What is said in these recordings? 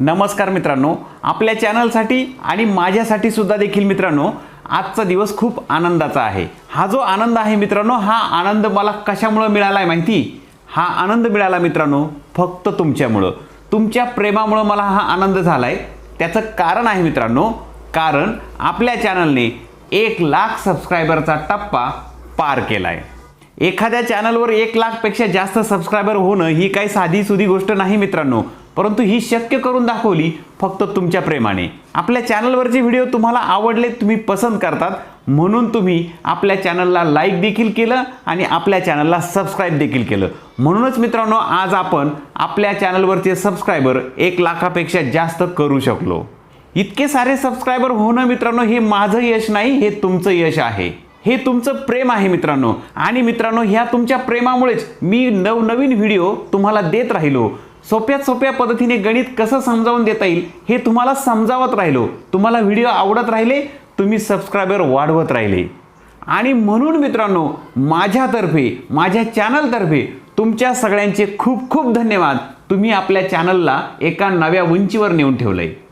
नमस्कार मित्रांनो आपल्या चॅनलसाठी आणि माझ्यासाठी सुद्धा देखील मित्रांनो आजचा दिवस खूप आनंदाचा आहे. हा जो आनंद आहे मित्रांनो हा आनंद मला कशामुळं मिळाला आहे माहिती? हा आनंद मिळाला मित्रांनो फक्त तुमच्यामुळं. तुमच्या प्रेमामुळं मला हा आनंद झाला आहे त्याचं कारण आहे मित्रांनो कारण आपल्या चॅनलने एक लाख सबस्क्रायबरचा टप्पा पार केला आहे एखाद्या चॅनलवर एक लाखपेक्षा जास्त सबस्क्रायबर होणं ही काही साधी सुधी गोष्ट नाही मित्रांनो. परंतु ही शक्य करून दाखवली फक्त तुमच्या प्रेमाने. आपल्या चॅनलवरचे व्हिडिओ तुम्हाला आवडले तुम्ही पसंत करतात म्हणून तुम्ही आपल्या चॅनलला लाईक देखील केलं आणि आपल्या चॅनलला सबस्क्राईब देखील केलं. म्हणूनच मित्रांनो आज आपण आपल्या चॅनलवरचे सबस्क्रायबर एक लाखापेक्षा जास्त करू शकलो. इतके सारे सबस्क्रायबर होणं मित्रांनो हे माझं यश नाही हे तुमचं यश आहे. हे तुमचं प्रेम आहे मित्रांनो. आणि मित्रांनो ह्या तुमच्या प्रेमामुळेच मी नवनवीन व्हिडिओ तुम्हाला देत राहिलो. सोप्यात सोप्या पद्धतीने गणित कसं समजावून देता येईल हे तुम्हाला समजावत राहिलो. तुम्हाला व्हिडिओ आवडत राहिले तुम्ही सबस्क्रायबर वाढवत राहिले. आणि म्हणून मित्रांनो माझ्यातर्फे माझ्या चॅनलतर्फे तुमच्या सगळ्यांचे खूप खूप धन्यवाद. तुम्ही आपल्या चॅनलला एका नव्या उंचीवर नेऊन ठेवलं आहे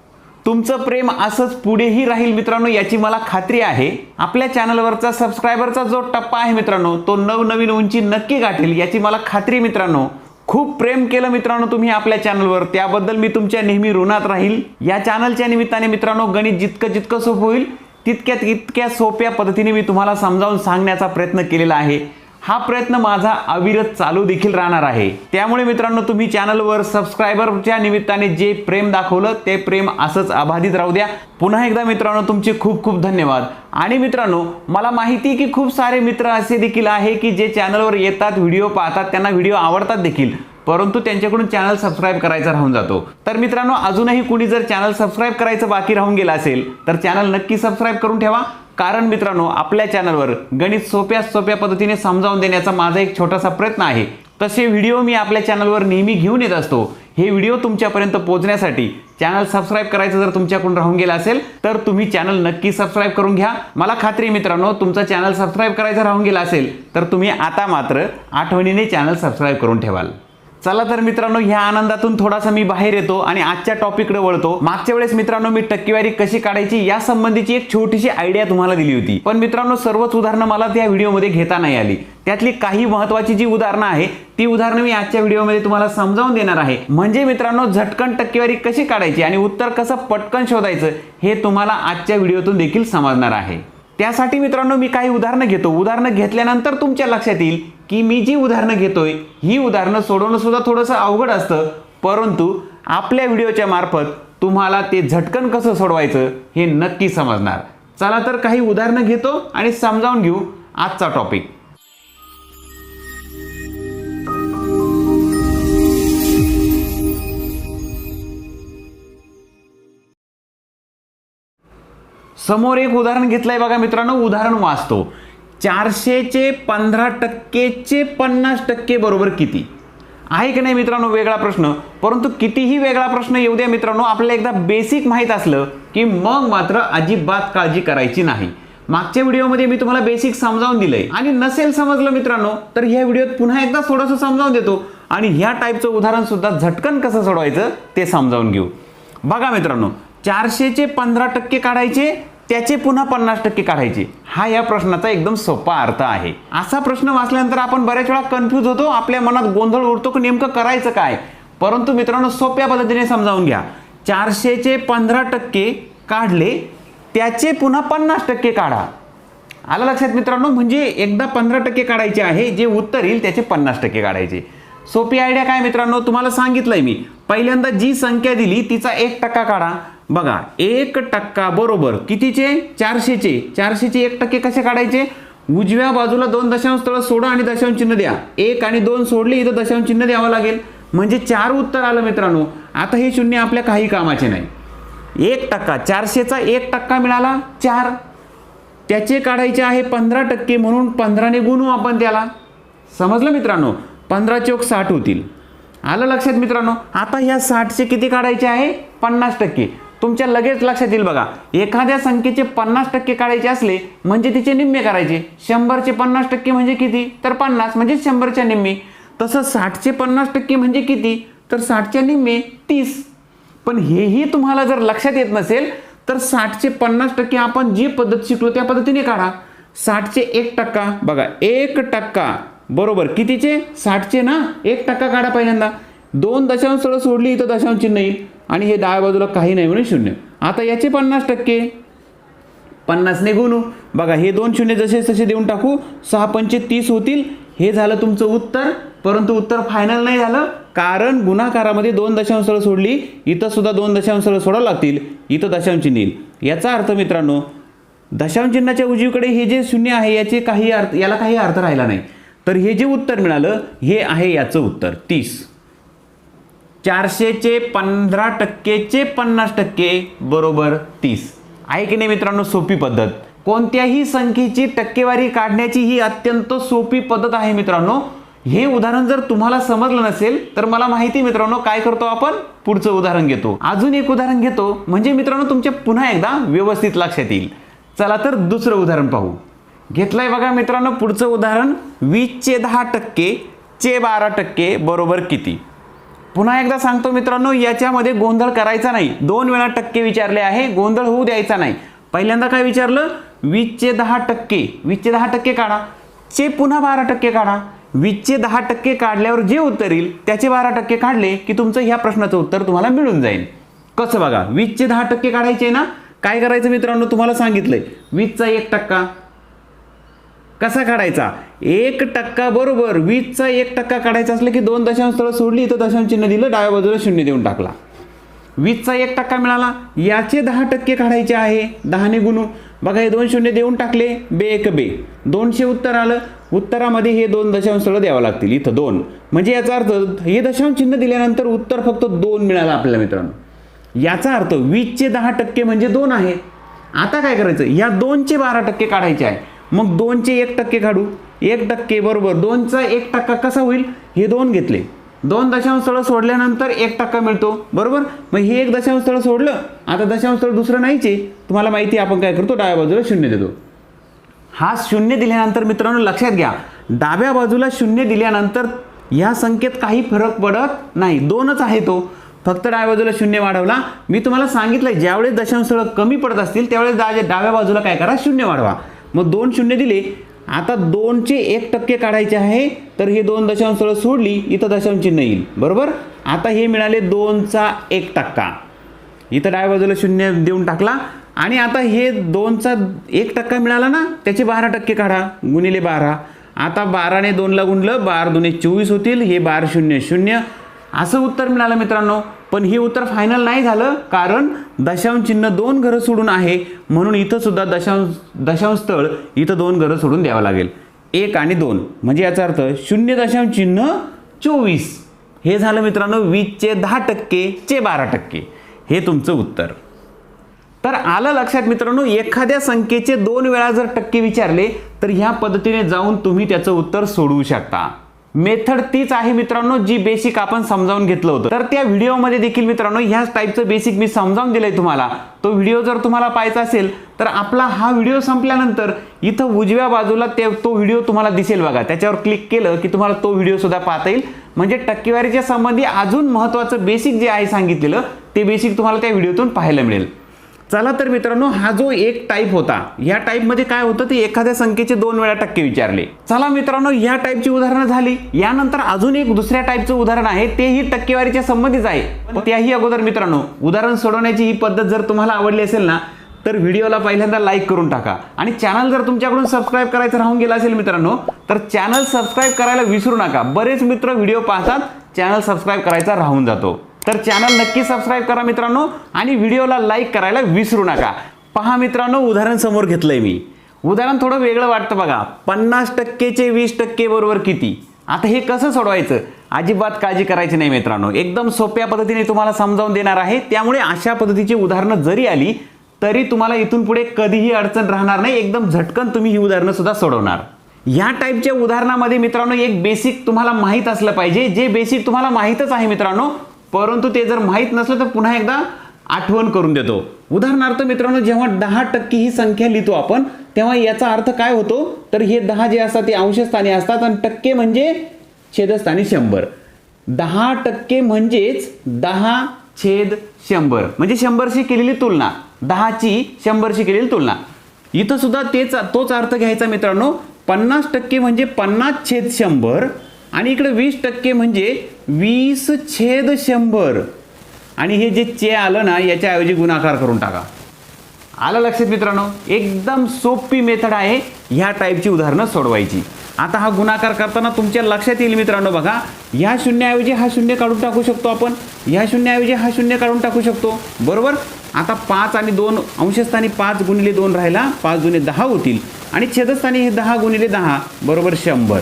तुमचं प्रेम असंच पुढेही राहील मित्रांनो याची मला खात्री आहे. आपल्या चॅनलवरचा सबस्क्रायबरचा जो टप्पा आहे मित्रांनो तो नवनवीन उंची नक्की गाठेल याची मला खात्री मित्रांनो. खूप प्रेम केलं मित्रांनो तुम्ही आपल्या चॅनलवर त्याबद्दल मी तुमच्या नेहमी ऋणात राहील. या चॅनलच्या निमित्ताने मित्रांनो गणित जितकं जितकं सोपं होईल तितक्यात इतक्या सोप्या पद्धतीने मी तुम्हाला समजावून सांगण्याचा प्रयत्न केलेला आहे. हा प्रयत्न माझा अविरत चालू देखील राहणार आहे. त्यामुळे मित्रांनो तुम्ही चॅनलवर सबस्क्रायबरच्या निमित्ताने जे प्रेम दाखवलं ते प्रेम असंच अबाधित राहू द्या. पुन्हा एकदा मित्रांनो तुमचे खूप खूप धन्यवाद. आणि मित्रांनो मला माहिती की खूप सारे मित्र असे देखील आहे की जे चॅनलवर येतात व्हिडिओ पाहतात त्यांना व्हिडिओ आवडतात देखील. परंतु त्यांच्याकडून चॅनल सबस्क्राईब करायचा राहून जातो. तर मित्रांनो अजूनही कुणी जर चॅनल सबस्क्राईब करायचं बाकी राहून गेलं असेल तर चॅनल नक्की सबस्क्राईब करून ठेवा. कारण मित्रांनो आपल्या चॅनलवर गणित सोप्या सोप्या पद्धतीने समजावून देण्याचा माझा एक छोटासा प्रयत्न आहे. तसे व्हिडिओ मी आपल्या चॅनलवर नेहमी घेऊन येत असतो. हे व्हिडिओ तुमच्यापर्यंत पोहोचण्यासाठी चॅनल सबस्क्राईब करायचं जर तुमच्याकडून राहून गेलं असेल तर तुम्ही चॅनल नक्की सबस्क्राईब करून घ्या. मला खात्री आहे मित्रांनो तुमचं चॅनल सबस्क्राईब करायचं राहून गेला असेल तर तुम्ही आता मात्र आठवणीने चॅनल सबस्क्राईब करून ठेवाल. चला तर मित्रांनो ह्या आनंदातून थोडासा मी बाहेर येतो आणि आजच्या टॉपिककडे वळतो. मागच्या वेळेस मित्रांनो मी टक्केवारी कशी काढायची या संबंधीची एक छोटीशी आयडिया तुम्हाला दिली होती. पण मित्रांनो सर्वच उदाहरणं मला त्या व्हिडिओमध्ये घेता नाही आली. त्यातली काही महत्वाची जी उदाहरणं आहे ती उदाहरणं मी आजच्या व्हिडिओमध्ये तुम्हाला समजावून देणार आहे. म्हणजे मित्रांनो झटकन टक्केवारी कशी काढायची आणि उत्तर कसं पटकन शोधायचं हे तुम्हाला आजच्या व्हिडिओतून देखील समजणार आहे. त्यासाठी मित्रांनो मी काही उदाहरणं घेतो. उदाहरणं घेतल्यानंतर तुमच्या लक्षात येईल की मी जी उदाहरणं घेतोय ही उदाहरणं सोडवणं सुद्धा थोडंसं अवघड असतं. परंतु आपल्या व्हिडिओच्या मार्फत तुम्हाला ते झटकन कसं सोडवायचं हे नक्की समजणार. चला तर काही उदाहरणं घेतो आणि समजावून घेऊ आजचा टॉपिक समोर एक उदाहरण घेतलंय बघा मित्रांनो उदाहरण वाचतो. चारशेचे पंधरा टक्केचे पन्नास टक्के बरोबर किती? आहे की नाही मित्रांनो वेगळा प्रश्न? परंतु कितीही वेगळा प्रश्न येऊ द्या मित्रांनो आपल्याला एकदा बेसिक माहीत असलं की मग मात्र अजिबात काळजी करायची नाही. मागच्या व्हिडिओमध्ये मी तुम्हाला बेसिक समजावून दिलंय. आणि नसेल समजलं मित्रांनो तर ह्या व्हिडिओत पुन्हा एकदा थोडंसं समजावून देतो. आणि ह्या टाईपचं उदाहरण सुद्धा झटकन कसं सोडवायचं ते समजावून घेऊ. बघा मित्रांनो चारशेचे पंधरा टक्के काढायचे त्याचे पुन्हा पन्नास टक्के काढायचे. हा या प्रश्नाचा एकदम सोपा अर्थ आहे. असा प्रश्न वाचल्यानंतर आपण बऱ्याच वेळा कन्फ्यूज होतो आपल्या मनात गोंधळ उडतो की नेमकं करायचं काय? परंतु मित्रांनो सोप्या पद्धतीने समजावून घ्या. चारशेचे पंधरा टक्के काढले त्याचे पुन्हा पन्नास टक्के काढा. आलं लक्षात मित्रांनो? म्हणजे एकदा पंधरा टक्के काढायचे आहे जे उत्तर येईल त्याचे पन्नास टक्के काढायचे. सोपी आयडिया काय मित्रांनो? तुम्हाला सांगितलंय मी. पहिल्यांदा जी संख्या दिली तिचा एक टक्का काढा. बघा एक टक्का बरोबर कितीचे? चारशेचे. चारशेचे एक टक्के कसे काढायचे? उजव्या बाजूला दोन दशांश स्थळ सोडा आणि दशांश चिन्ह द्या. एक आणि दोन सोडले इथं दशांश चिन्ह द्यावं लागेल. म्हणजे चार उत्तर आलं मित्रांनो. आता हे शून्य आपल्या काही कामाचे नाही. एक टक्का. चारशेचा एक टक्का मिळाला? चार. त्याचे काढायचे आहे पंधरा टक्के म्हणून पंधराने गुणू आपण त्याला. समजलं मित्रांनो? पंधरा चौक साठ होतील. आलं लक्षात मित्रांनो? आता ह्या साठचे किती काढायचे आहे? पन्नास टक्के. तुमच्या लगेच लक्षात येईल बघा. एखाद्या संख्येचे पन्नास टक्के काढायचे असले म्हणजे तिचे निम्मे करायचे. शंभरचे पन्नास टक्के म्हणजे किती? तर पन्नास म्हणजे शंभरच्या निम्मे. तसं साठचे पन्नास टक्के म्हणजे किती? तर साठच्या निम्मे तीस. पण हेही तुम्हाला जर लक्षात येत नसेल तर साठचे पन्नास टक्के आपण जी पद्धत शिकलो त्या पद्धतीने काढा. साठचे एक टक्का बघा एक टक्का. बरोबर कितीचे? साठचे ना? एक टक्का काढा पहिल्यांदा. दोन दशांश सोडली इथं दशांश चिन्ह येईल. आणि हे डाव्या बाजूला काही नाही म्हणून शून्य. आता याचे पन्नास टक्के. पन्नासने गुणू. बघा हे दोन शून्य जसे तसे देऊन टाकू. सहा पंचे तीस होतील. हे झालं तुमचं उत्तर. परंतु उत्तर फायनल नाही झालं. कारण गुणाकारामध्ये दोन दशांश सोडली. इथं सुद्धा दोन दशांश सोडावं लागतील. इथं दशांश चिन्ह येईल. याचा अर्थ मित्रांनो दशांश चिन्हाच्या उजवीकडे हे जे शून्य आहे याचे काही अर्थ याला काही अर्थ राहिला नाही. तर हे जे उत्तर मिळालं हे आहे याचं उत्तर. तीस. चारशेचे पंधरा टक्केचे पन्नास टक्के बरोबर तीस. आहे की नाही मित्रांनो सोपी पद्धत? कोणत्याही संख्येची टक्केवारी काढण्याची ही अत्यंत सोपी पद्धत आहे मित्रांनो. हे उदाहरण जर तुम्हाला समजलं नसेल तर मला माहिती मित्रांनो काय करतो आपण? पुढचं उदाहरण घेतो. अजून एक उदाहरण घेतो. म्हणजे मित्रांनो तुमच्या पुन्हा एकदा व्यवस्थित लक्षात येईल. चला तर दुसरं उदाहरण पाहू. घेतलंय बघा मित्रांनो पुढचं उदाहरण. वीसचे दहा टक्के चे बारा टक्के बरोबर किती? पुन्हा एकदा सांगतो मित्रांनो याच्यामध्ये गोंधळ करायचा नाही. दोन वेळा टक्के विचारले आहे गोंधळ होऊ द्यायचा नाही. पहिल्यांदा काय विचारलं? वीसचे दहा टक्के. वीसचे दहा टक्के काढा. चे पुन्हा बारा टक्के काढा. वीसचे दहा टक्के काढल्यावर जे उत्तर येईल त्याचे बारा टक्के काढले की तुमचं ह्या प्रश्नाचं उत्तर तुम्हाला मिळून जाईल. कसं बघा वीसचे दहा टक्के काढायचे ना? काय करायचं मित्रांनो तुम्हाला सांगितलंय. वीसचा एक टक्का. कसा काढायचा? एक टक्का बरोबर वीसचा एक टक्का काढायचा असलं की दोन दशांश स्थळं सोडली इथं दशांश चिन्ह दिलं डाव्या बाजूला शून्य देऊन टाकला. वीसचा एक टक्का मिळाला याचे दहा टक्के काढायचे आहे दहाने गुणू. बघा हे दोन शून्य देऊन टाकले बे एक बे. दोनशे उत्तर आलं उत्तरामध्ये हे दोन दशांश स्थळं द्यावं लागतील इथं दोन. म्हणजे याचा अर्थ हे दशांश चिन्ह दिल्यानंतर उत्तर फक्त दोन मिळालं आपल्याला मित्रांनो. याचा अर्थ वीसचे दहा टक्के म्हणजे दोन आहे. आता काय करायचं? या दोनचे बारा टक्के काढायचे आहे. मग दोनचे एक टक्के काढू. एक टक्के बरोबर. दोनचा एक टक्का कसा होईल? हे दोन घेतले. दोन दशांश स्थळं सोडल्यानंतर एक टक्का मिळतो. बरोबर? मग हे एक दशांश स्थळं सोडलं. आता दशांश स्थळ दुसरं नाहीचे. तुम्हाला माहिती आहे आपण काय करतो? डाव्या बाजूला शून्य देतो. हा शून्य दिल्यानंतर मित्रांनो लक्षात घ्या. डाव्या बाजूला शून्य दिल्यानंतर ह्या संख्येत काही फरक पडत नाही. दोनच आहे तो. फक्त डाव्या बाजूला शून्य वाढवला. मी तुम्हाला सांगितलं ज्यावेळेस दशांश स्थळं कमी पडत असतील त्यावेळेस डाव्या बाजूला काय करा? शून्य वाढवा. मग दोन शून्य दिले. आता दोनचे एक टक्के काढायचे आहे तर हे दोन दशांश सरळ सोडली इथं दशांश चिन्ह येईल. बरोबर? आता हे मिळाले दोनचा एक टक्का. इथं डाव्या बाजूला शून्य देऊन टाकला. आणि आता हे दोनचा एक टक्का मिळाला ना त्याचे बारा टक्के काढा गुणिले बारा. आता बाराने दोनला गुणलं बार दोन्ही चोवीस होतील हे बार शून्य शून्य. असं उत्तर मिळालं मित्रांनो. पण हे उत्तर फायनल नाही झालं कारण दशांश चिन्ह दोन घरं सोडून आहे म्हणून इथं सुद्धा दशांश दशांश स्थळ इथं दोन घरं सोडून द्यावं लागेल. एक आणि दोन. म्हणजे याचा अर्थ शून्य दशांश चिन्ह चोवीस. हे झालं मित्रांनो वीसचे दहा टक्के चे बारा टक्के. हे तुमचं उत्तर. तर आलं लक्षात मित्रांनो एखाद्या संख्येचे दोन वेळा जर टक्के विचारले तर ह्या पद्धतीने जाऊन तुम्ही त्याचं उत्तर सोडवू शकता. मेथड तीच आहे मित्रांनो जी बेसिक आपण समजावून घेतलं होतं. तर त्या व्हिडिओमध्ये देखील मित्रांनो ह्याच टाईपचं बेसिक मी समजावून दिलंय तुम्हाला. तो व्हिडिओ जर तुम्हाला पाहायचा असेल तर आपला हा व्हिडिओ संपल्यानंतर इथं उजव्या बाजूला ते तो व्हिडिओ तुम्हाला दिसेल बघा. त्याच्यावर क्लिक केलं की तुम्हाला तो व्हिडिओ सुद्धा पाहता येईल. म्हणजे टक्केवारीच्या संबंधी अजून महत्त्वाचं बेसिक जे आहे सांगितलेलं ते बेसिक तुम्हाला त्या व्हिडिओतून पाहायला मिळेल. चला तर मित्रांनो हा जो एक टाईप होता या टाईपमध्ये काय होतं ते एखाद्या संख्येचे दोन वेळा टक्के विचारले. चला मित्रांनो या टाईपची उदाहरणं झाली. यानंतर अजून एक दुसऱ्या टाईपचं उदाहरण आहे तेही टक्केवारीच्या संबंधित आहे. त्याही अगोदर मित्रांनो उदाहरण सोडवण्याची ही पद्धत जर तुम्हाला आवडली असेल ना तर व्हिडिओला पहिल्यांदा लाईक करून टाका. आणि चॅनल जर तुमच्याकडून सबस्क्राईब करायचं राहून गेला असेल मित्रांनो तर चॅनल सबस्क्राईब करायला विसरू नका. बरेच मित्र व्हिडिओ पाहतात चॅनल सबस्क्राईब करायचा राहून जातो. तर चॅनल नक्की सबस्क्राईब करा मित्रांनो आणि व्हिडिओला लाईक करायला विसरू नका. पहा मित्रांनो उदाहरण समोर घेतलंय मी. उदाहरण थोडं वेगळं वाटतं बघा. पन्नास टक्केचे वीस टक्के बरोबर किती? आता हे कसं सोडवायचं? अजिबात काळजी करायची नाही मित्रांनो. एकदम सोप्या पद्धतीने तुम्हाला समजावून देणार आहे. त्यामुळे अशा पद्धतीची उदाहरणं जरी आली तरी तुम्हाला इथून पुढे कधीही अडचण राहणार नाही. एकदम झटकन तुम्ही ही उदाहरणं सुद्धा सोडवणार. या टाईपच्या उदाहरणामध्ये मित्रांनो एक बेसिक तुम्हाला माहीत असलं पाहिजे. जे बेसिक तुम्हाला माहीतच आहे मित्रांनो परंतु ते जर माहीत नसलं तर पुन्हा एकदा आठवण करून देतो. उदाहरणार्थ मित्रांनो जेव्हा दहा टक्के ही संख्या लिहितो आपण तेव्हा याचा अर्थ काय होतो? तर हे दहा जे असतात ते अंशस्थानी असतात आणि टक्के म्हणजे छेदस्थानी शंभर. दहा टक्के म्हणजेच दहा छेद शंभर. म्हणजे शंभरशी केलेली तुलना. दहाची शंभरशी केलेली तुलना. इथं सुद्धा तेच तोच अर्थ घ्यायचा मित्रांनो. पन्नास टक्के म्हणजे पन्नास छेद शंभर. आणि इकडे वीस टक्के म्हणजे वीस छेद शंभर. आणि हे जे चे आलं ना याच्याऐवजी गुणाकार करून टाका. आलं लक्षात मित्रांनो? एकदम सोपी मेथड आहे ह्या टाईपची उदाहरणं सोडवायची. आता हा गुणाकार करताना तुमच्या लक्षात येईल मित्रांनो बघा. ह्या शून्याऐवजी हा शून्य काढून टाकू शकतो आपण. ह्या शून्याऐवजी हा शून्य काढून टाकू शकतो. बरोबर? आता पाच आणि दोन अंशस्थानी पाच गुणिले दोन राहिला पाच जुने दहा होतील. आणि छेदस्थानी हे दहा गुणिले दहा बरोबर शंभर.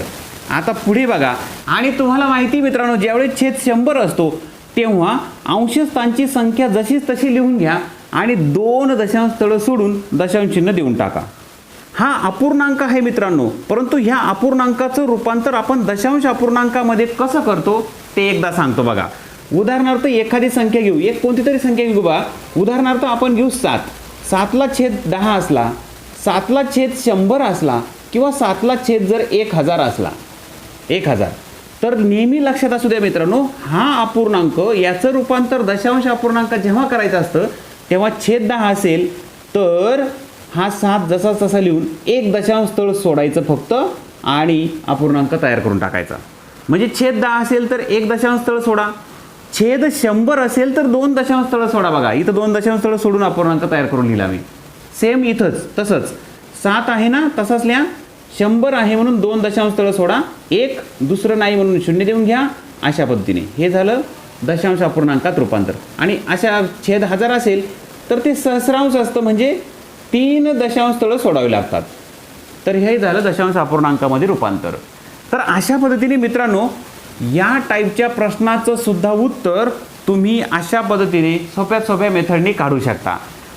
आता पुढे बघा. आणि तुम्हाला माहिती मित्रांनो ज्यावेळी छेद शंभर असतो तेव्हा अंशस्थांची संख्या जशीच तशी लिहून घ्या आणि दोन दशांश स्थळं सोडून दशांश चिन्ह देऊन टाका. हा अपूर्णांक आहे मित्रांनो परंतु ह्या अपूर्णांकाचं रूपांतर आपण दशांश अपूर्णांकामध्ये कसं करतो ते एकदा सांगतो बघा. उदाहरणार्थ एखादी संख्या घेऊ. एक कोणती तरी संख्या घेऊ बा. उदाहरणार्थ आपण घेऊ सात. सातला छेद दहा असला सातला छेद शंभर असला किंवा सातला छेद जर एक हजार असला. एक हजार. तर नेहमी लक्षात असू द्या मित्रांनो हा अपूर्णांक याचं रूपांतर दशांश अपूर्णांक जेव्हा करायचं असतं तेव्हा छेद दहा असेल तर हा सात जसा तसा लिहून एक दशांश स्थळ सोडायचं फक्त आणि अपूर्णांक तयार करून टाकायचा. म्हणजे छेद दहा असेल तर एक दशांश स्थळ सोडा. छेद शंभर असेल तर दोन दशांश स्थळं सोडा बघा. इथं दोन दशांश स्थळं सोडून अपूर्णांक तयार करून लिहिला मी. सेम इथंच तसंच. सात आहे ना तसाच लिहा. शंभर आहे म्हणून दोन दशांश स्थळं सोडा. एक दुसरं नाही म्हणून शून्य देऊन घ्या. अशा पद्धतीने. हे झालं दशांश अपूर्णांकात रूपांतर. आणि अशा छेद हजार असेल तर ते सहस्रांश असतं म्हणजे तीन दशांश स्थळं सोडावी लागतात. तर हे झालं दशांश अपूर्णांकामध्ये रूपांतर. तर अशा पद्धतीने मित्रांनो या टाईपच्या प्रश्नाचं सुद्धा उत्तर तुम्ही अशा पद्धतीने सोप्या सोप्या मेथडने काढू शकता.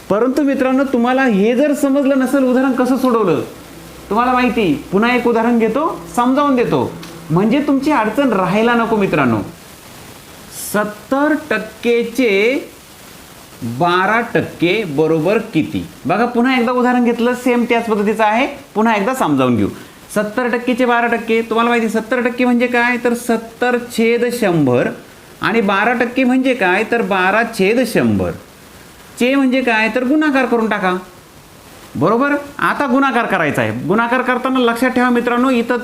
परंतु मित्रांनो तुम्हाला हे जर समजलं नसेल उदाहरण कसं सोडवलं? तुम्हाला माहिती पुन्हा एक उदाहरण घेतो समजावून देतो. म्हणजे तुमची अडचण राहायला नको मित्रांनो. सत्तर टक्केचे बारा टक्के बरोबर किती? बघा पुन्हा एकदा उदाहरण घेतलं सेम त्याच पद्धतीचं आहे. पुन्हा एकदा समजावून घेऊ. सत्तर टक्केचे बारा टक्के तुम्हाला माहिती सत्तर टक्के म्हणजे काय? तर सत्तर छेद शंभर आणि बारा टक्के म्हणजे काय? तर बारा छेद शंभर. चे म्हणजे काय? तर गुणाकार करून टाका. बरोबर? आता गुणाकार करायचा आहे. गुणाकार करताना लक्षात ठेवा मित्रांनो इथं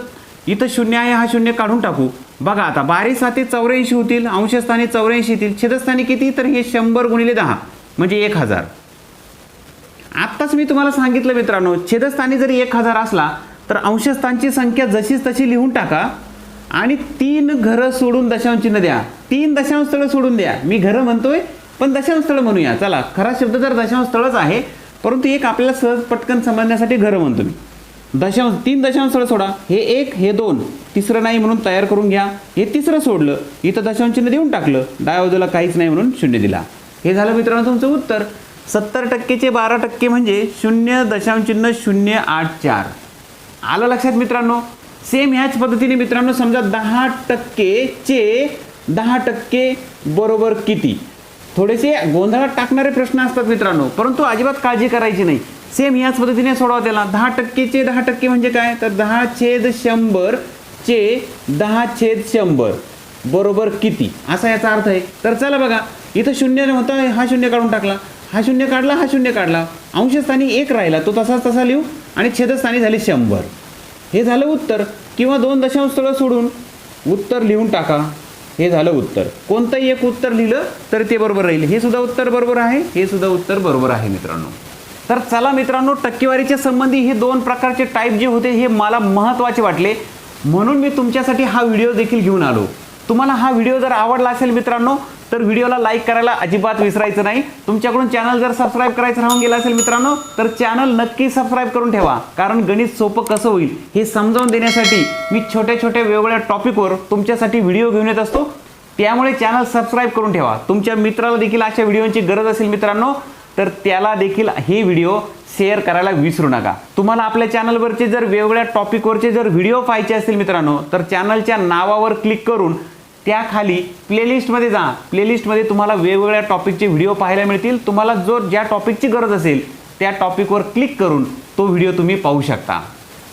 इथं शून्य आहे हा शून्य काढून टाकू. बघा आता बारीस हाते चौऱ्याऐंशी होतील अंशस्थानी चौऱ्याऐंशी येतील. छेदस्थानी किती? तर हे शंभर गुणिले दहा म्हणजे एक हजार. आत्ताच मी तुम्हाला सांगितलं मित्रांनो छेदस्थानी जरी एक हजार असला तर अंशस्थानची संख्या जशीच तशी लिहून टाका आणि तीन घरं सोडून दशांश द्या. तीन दशांश स्थळं सोडून द्या. मी घरं म्हणतोय पण दशांश स्थळं म्हणूया. चला खरा शब्द तर दशांश स्थळच आहे. परंतु एक आपल्याला सहज पटकन समजण्यासाठी घरं म्हणतो मी. दशांश तीन दशांश स्थळ सोडा. हे एक हे दोन. तिसरं नाही म्हणून तयार करून घ्या. हे तिसरं सोडलं इथं दशांश चिन्ह देऊन टाकलं. डाव्या बाजूला काहीच नाही म्हणून शून्य दिला. हे झालं मित्रांनो तुमचं उत्तर. सत्तर टक्केचे बारा टक्के म्हणजे शून्य दशांश चिन्ह शून्य आठ चार. आलं लक्षात मित्रांनो? सेम ह्याच पद्धतीने मित्रांनो समजा दहा टक्केचे दहा टक्के बरोबर किती? थोडेसे गोंधळात टाकणारे प्रश्न असतात मित्रांनो परंतु अजिबात काळजी करायची नाही. सेम याच पद्धतीने सोडवा त्याला. दहा टक्केचे दहा टक्के म्हणजे काय? तर दहा छेद शंभर चे दहा छेद शंभर बरोबर किती? असा याचा अर्थ आहे. तर चला बघा इथं शून्य होता हा शून्य काढून टाकला. हा शून्य काढला हा शून्य काढला. अंशस्थानी एक राहिला तो तसाच तसा लिहू आणि छेदस्थानी झाली शंभर. हे झालं उत्तर किंवा दोन दशांश स्थळं सोडून उत्तर लिहून टाका. हे झालं उत्तर. कोणतंही एक उत्तर लिहिलं तर ते बरोबर राहील. हे सुद्धा उत्तर बरोबर आहे हे सुद्धा उत्तर बरोबर आहे मित्रांनो. तर चला मित्रांनो टक्केवारीच्या संबंधी हे दोन प्रकारचे टाईप जे होते हे मला महत्त्वाचे वाटले. म्हणून मी तुमच्यासाठी हा व्हिडिओ देखील घेऊन आलो. तुम्हाला हा व्हिडिओ जर आवडला असेल मित्रांनो तर व्हिडिओला लाईक करायला अजिबात विसरायचं नाही. तुमच्याकडून चॅनल जर सबस्क्राईब करायचं राहून गेलं असेल मित्रांनो तर चॅनल नक्की सबस्क्राईब करून ठेवा. कारण गणित सोपं कसं होईल हे समजावून देण्यासाठी मी छोट्या छोट्या वेगवेगळ्या टॉपिकवर तुमच्यासाठी व्हिडिओ घेऊन येत असतो. त्यामुळे चॅनल सबस्क्राईब करून ठेवा. तुमच्या मित्राला देखील अशा व्हिडिओची गरज असेल मित्रांनो तर त्याला देखील हे व्हिडिओ शेअर करायला विसरू नका. तुम्हाला आपल्या चॅनलवरचे जर वेगवेगळ्या टॉपिकवरचे जर व्हिडिओ पाहायचे असतील मित्रांनो तर चॅनलच्या नावावर क्लिक करून त्याखाली प्लेलिस्टमध्ये जा. प्लेलिस्टमध्ये तुम्हाला वेगवेगळ्या टॉपिकचे व्हिडिओ पाहायला मिळतील. तुम्हाला जो ज्या टॉपिकची गरज असेल त्या टॉपिकवर क्लिक करून तो व्हिडिओ तुम्ही पाहू शकता.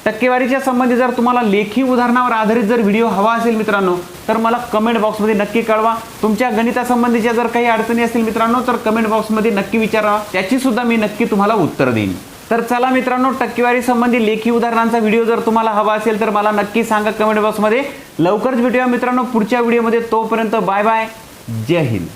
टक्केवारीच्या संबंधी जर तुम्हाला लेखी उदाहरणावर आधारित जर व्हिडिओ हवा असेल मित्रांनो तर मला कमेंट बॉक्समध्ये नक्की कळवा. तुमच्या गणितासंबंधीच्या जर काही अडचणी असतील मित्रांनो तर कमेंट बॉक्समध्ये नक्की विचारा. त्याची सुद्धा मी नक्की तुम्हाला उत्तर देईन. तर चला मित्रांनो टक्केवारी संबंधी लेखी उदाहरणांचा व्हिडिओ जर तुम्हाला हवा असेल तर मला नक्की सांगा कमेंट बॉक्समध्ये लवकरच भेटूया मित्रांनो पुढच्या व्हिडिओमध्ये. तोपर्यंत बाय बाय. जय हिंद.